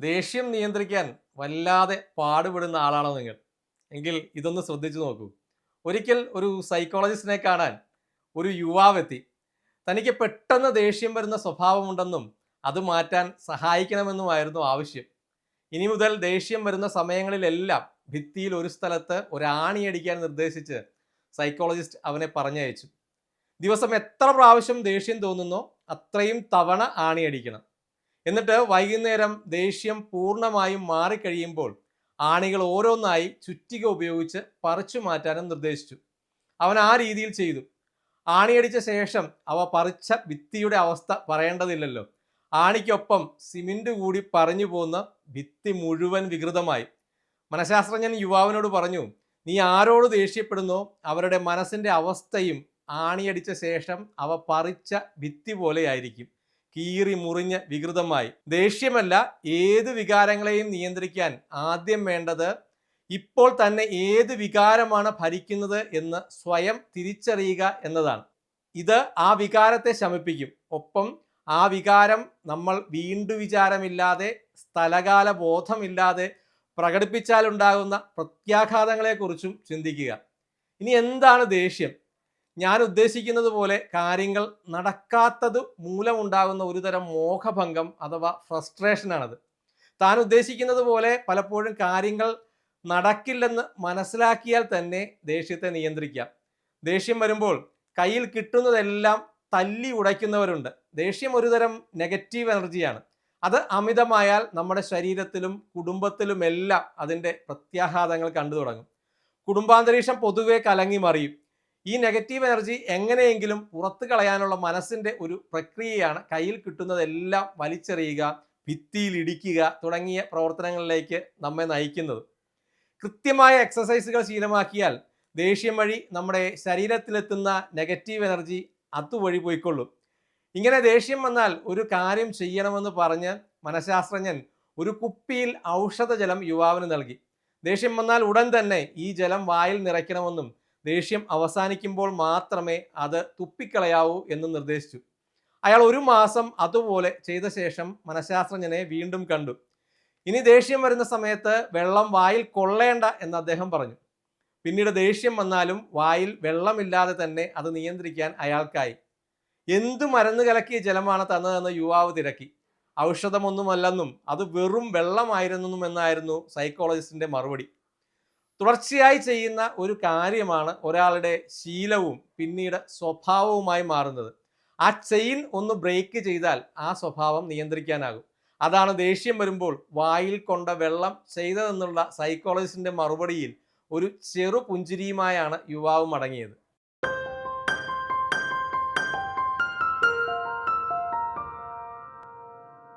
ദേഷ്യം നിയന്ത്രിക്കാൻ വല്ലാതെ പാടുപെടുന്ന ആളാണോ നിങ്ങൾ? എങ്കിൽ ഇതൊന്ന് ശ്രദ്ധിച്ചു നോക്കൂ. ഒരിക്കൽ ഒരു സൈക്കോളജിസ്റ്റിനെ കാണാൻ ഒരു യുവാവെത്തി. തനിക്ക് പെട്ടെന്ന് ദേഷ്യം വരുന്ന സ്വഭാവമുണ്ടെന്നും അത് മാറ്റാൻ സഹായിക്കണമെന്നുമായിരുന്നു ആവശ്യം. ഇനി മുതൽ ദേഷ്യം വരുന്ന സമയങ്ങളിലെല്ലാം ഭിത്തിയിൽ ഒരു സ്ഥലത്ത് ഒരാണിയടിക്കാൻ നിർദ്ദേശിച്ച് സൈക്കോളജിസ്റ്റ് അവനെ പറഞ്ഞയച്ചു. ദിവസം എത്ര പ്രാവശ്യം ദേഷ്യം തോന്നുന്നോ അത്രയും തവണ ആണിയടിക്കണം എന്നിട്ട് വൈകുന്നേരം ദേഷ്യം പൂർണമായും മാറിക്കഴിയുമ്പോൾ ആണികൾ ഓരോന്നായി ചുറ്റിക ഉപയോഗിച്ച് പറിച്ചു മാറ്റാനും നിർദ്ദേശിച്ചു. അവൻ ആ രീതിയിൽ ചെയ്തു. ആണിയടിച്ച ശേഷം അവ പറിച്ച ഭിത്തിയുടെ അവസ്ഥ പറയേണ്ടതില്ലല്ലോ. ആണിക്കൊപ്പം സിമെന്റ് കൂടി പറഞ്ഞു പോകുന്ന ഭിത്തി മുഴുവൻ വികൃതമായി. മനഃശാസ്ത്രജ്ഞൻ യുവാവിനോട് പറഞ്ഞു നീ ആരോട് ദേഷ്യപ്പെടുന്നോ? അവരുടെ മനസ്സിന്റെ അവസ്ഥയും ആണിയടിച്ച ശേഷം അവ പറിച്ച ഭിത്തി പോലെയായിരിക്കും. കീറി മുറിഞ്ഞ് വികൃതമായി. ദേഷ്യമല്ല ഏത് വികാരങ്ങളെയും നിയന്ത്രിക്കാൻ ആദ്യം വേണ്ടത് ഇപ്പോൾ തന്നെ ഏത് വികാരമാണ് ഭരിക്കുന്നത് എന്ന് സ്വയം തിരിച്ചറിയുക എന്നതാണ്. ഇത് ആ വികാരത്തെ ശമിപ്പിക്കും. ഒപ്പം ആ വികാരം നമ്മൾ വീണ്ടു വിചാരമില്ലാതെ സ്ഥലകാല ബോധമില്ലാതെ പ്രകടിപ്പിച്ചാലുണ്ടാകുന്ന പ്രത്യാഘാതങ്ങളെക്കുറിച്ചും ചിന്തിക്കുക. ഇനി എന്താണ് ദേഷ്യം? ഞാൻ ഉദ്ദേശിക്കുന്നത് പോലെ കാര്യങ്ങൾ നടക്കാത്തത് മൂലമുണ്ടാകുന്ന ഒരു തരം മോഹഭംഗം അഥവാ ഫ്രസ്ട്രേഷനാണത്. താൻ ഉദ്ദേശിക്കുന്നത് പോലെ പലപ്പോഴും കാര്യങ്ങൾ നടക്കില്ലെന്ന് മനസ്സിലാക്കിയാൽ തന്നെ ദേഷ്യത്തെ നിയന്ത്രിക്കാം. ദേഷ്യം വരുമ്പോൾ കയ്യിൽ കിട്ടുന്നതെല്ലാം തല്ലി ഉടയ്ക്കുന്നവരുണ്ട്. ദേഷ്യം ഒരുതരം നെഗറ്റീവ് എനർജിയാണ്. അത് അമിതമായാൽ നമ്മുടെ ശരീരത്തിലും കുടുംബത്തിലുമെല്ലാം അതിന്റെ പ്രത്യാഘാതങ്ങൾ കണ്ടു തുടങ്ങും കുടുംബാന്തരീക്ഷം പൊതുവെ കലങ്ങി മറിയും. ഈ നെഗറ്റീവ് എനർജി എങ്ങനെയെങ്കിലും പുറത്തു കളയാനുള്ള മനസ്സിന്റെ ഒരു പ്രക്രിയയാണ് കയ്യിൽ കിട്ടുന്നതെല്ലാം വലിച്ചെറിയുക ഭിത്തിയിൽ ഇടിക്കുക തുടങ്ങിയ പ്രവർത്തനങ്ങളിലേക്ക് നമ്മെ നയിക്കുന്നത്. കൃത്യമായ എക്സസൈസുകൾ ശീലമാക്കിയാൽ ദേഷ്യം വഴി നമ്മുടെ ശരീരത്തിലെത്തുന്ന നെഗറ്റീവ് എനർജി അതുവഴി പോയിക്കൊള്ളും. ഇങ്ങനെ ദേഷ്യം വന്നാൽ ഒരു കാര്യം ചെയ്യണമെന്ന് പറഞ്ഞ് മനഃശാസ്ത്രജ്ഞൻ ഒരു കുപ്പിയിൽ ഔഷധജലം യുവാവിന് നൽകി. ദേഷ്യം വന്നാൽ ഉടൻ തന്നെ ഈ ജലം വായിൽ നിറയ്ക്കണമെന്നും ദേഷ്യം അവസാനിക്കുമ്പോൾ മാത്രമേ അത് തുപ്പിക്കളയാവൂ എന്ന് നിർദ്ദേശിച്ചു. അയാൾ ഒരു മാസം അതുപോലെ ചെയ്ത ശേഷം മനഃശാസ്ത്രജ്ഞനെ വീണ്ടും കണ്ടു. ഇനി ദേഷ്യം വരുന്ന സമയത്ത് വെള്ളം വായിൽ കൊള്ളേണ്ട എന്ന് അദ്ദേഹം പറഞ്ഞു. പിന്നീട് ദേഷ്യം വന്നാലും വായിൽ വെള്ളമില്ലാതെ തന്നെ അത് നിയന്ത്രിക്കാൻ അയാൾക്കായി. എന്തു മരുന്ന് കലക്കിയ ജലമാണ് തന്നതെന്ന് യുവാവ് തിരക്കി. ഔഷധമൊന്നുമല്ലെന്നും അത് വെറും വെള്ളമായിരുന്നെന്നും എന്നായിരുന്നു സൈക്കോളജിസ്റ്റിന്റെ മറുപടി. തുടർച്ചയായി ചെയ്യുന്ന ഒരു കാര്യമാണ് ഒരാളുടെ ശീലവും പിന്നീട് സ്വഭാവവുമായി മാറുന്നത്. ആ ചെയിൻ ഒന്ന് ബ്രേക്ക് ചെയ്താൽ ആ സ്വഭാവം നിയന്ത്രിക്കാനാകും. അതാണ് ദേഷ്യം വരുമ്പോൾ വായിൽ കൊണ്ട വെള്ളം ചെയ്തതെന്നുള്ള സൈക്കോളജിസ്റ്റിന്റെ മറുപടിയിൽ ഒരു ചെറു പുഞ്ചിരിയുമായാണ് യുവാവ് മടങ്ങിയത്.